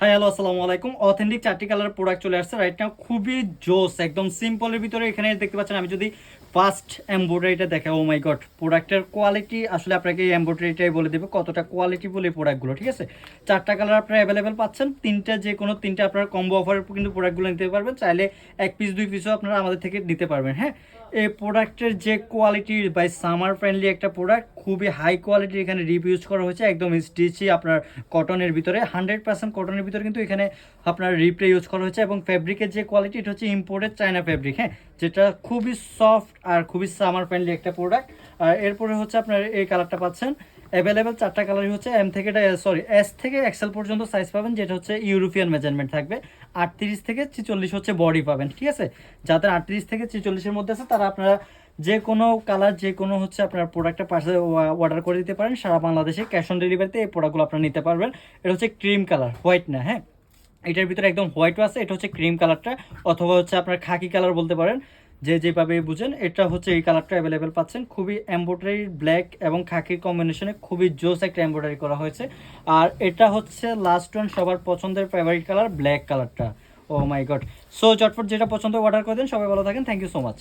Hi hello আসসালামু আলাইকুম। Authentic চারটি কালার প্রোডাক্ট চলে আসছে। রাইট নাও খুবই জোস, একদম সিম্পলের ভিতরে এখানে দেখতে পাচ্ছেন, আমি যদি ফার্স্ট এমব্রয়ডারিটা দেখে ও মাই গড প্রোডাক্টের কোয়ালিটি আসলে আপনাকে এই এমব্রয়ডারিটাই বলে দেবে, কতটা কোয়ালিটি বলে প্রোডাক্টগুলো ঠিক আছে? চারটা কালার আপনারা অ্যাভেলেবেল পাচ্ছেন, তিনটা যে কোনো তিনটা আপনারা কম্বো অফারের কিন্তু প্রোডাক্টগুলো নিতে পারবেন, চাইলে এক পিস দুই পিসও আপনারা আমাদের থেকে নিতে পারবেন হ্যাঁ? এই প্রোডাক্টের যে কোয়ালিটি বাই সামার ফ্রেন্ডলি একটা প্রোডাক্ট খুবই হাই কোয়ালিটির এখানে রিভিউজ করা হয়েছে, একদম স্টিচি আপনার কটনের ভিতরে হান্ড্রেড পার্সেন্ট কটনের ভিতরে কিন্তু এখানে আপনার রিপ্লে ইউজ করা হয়েছে এবং ফ্যাব্রিকের যে কোয়ালিটি এটা হচ্ছে ইম্পোর্টেড চায়না ফ্যাব্রিক হ্যাঁ? যেটা খুবই সফট আর খুবই সামার ফ্রেন্ডলি একটা প্রোডাক্ট আর এরপরে হচ্ছে আপনার এই কালারটা পাচ্ছেন। অ্যাভেলেবেল চারটা কালারই হচ্ছে এম থেকে সরি এস থেকে এক্সেল পর্যন্ত সাইজ পাবেন, যেটা হচ্ছে ইউরোপিয়ান মেজারমেন্ট থাকবে। আটত্রিশ থেকে ছিচল্লিশ হচ্ছে বডি পাবেন, ঠিক আছে? যাদের আটত্রিশ থেকে ছিচল্লিশের মধ্যে আছে, তারা আপনারা যে কোনো কালার যে কোনো হচ্ছে আপনার প্রোডাক্টটা পাশে অর্ডার করে দিতে পারেন। সারা বাংলাদেশে ক্যাশ অন ডেলিভারিতে এই প্রোডাক্টগুলো আপনারা নিতে পারবেন। এটা হচ্ছে ক্রিম কালার হোয়াইট না হ্যাঁ? এটার ভিতরে একদম হোয়াইটও আছে, এটা হচ্ছে ক্রিম কালারটা অথবা হচ্ছে আপনার খাকি কালার বলতে পারেন, যে যেভাবে বুঝেন, এটা হচ্ছে এই কালারটা অ্যাভেলেবেল পাচ্ছেন। খুবই এম্ব্রয়ডারি ব্ল্যাক এবং খাকির কম্বিনেশনে খুবই জোস একটা এম্ব্রয়ডারি করা হয়েছে। আর এটা হচ্ছে লাস্ট ওয়ান সবার পছন্দের ফেভারিট কালার ব্ল্যাক কালারটা ও মাই গড সো চটফট যেটা পছন্দ অর্ডার করে দেন, সবাই ভালো থাকেন। Thank you so much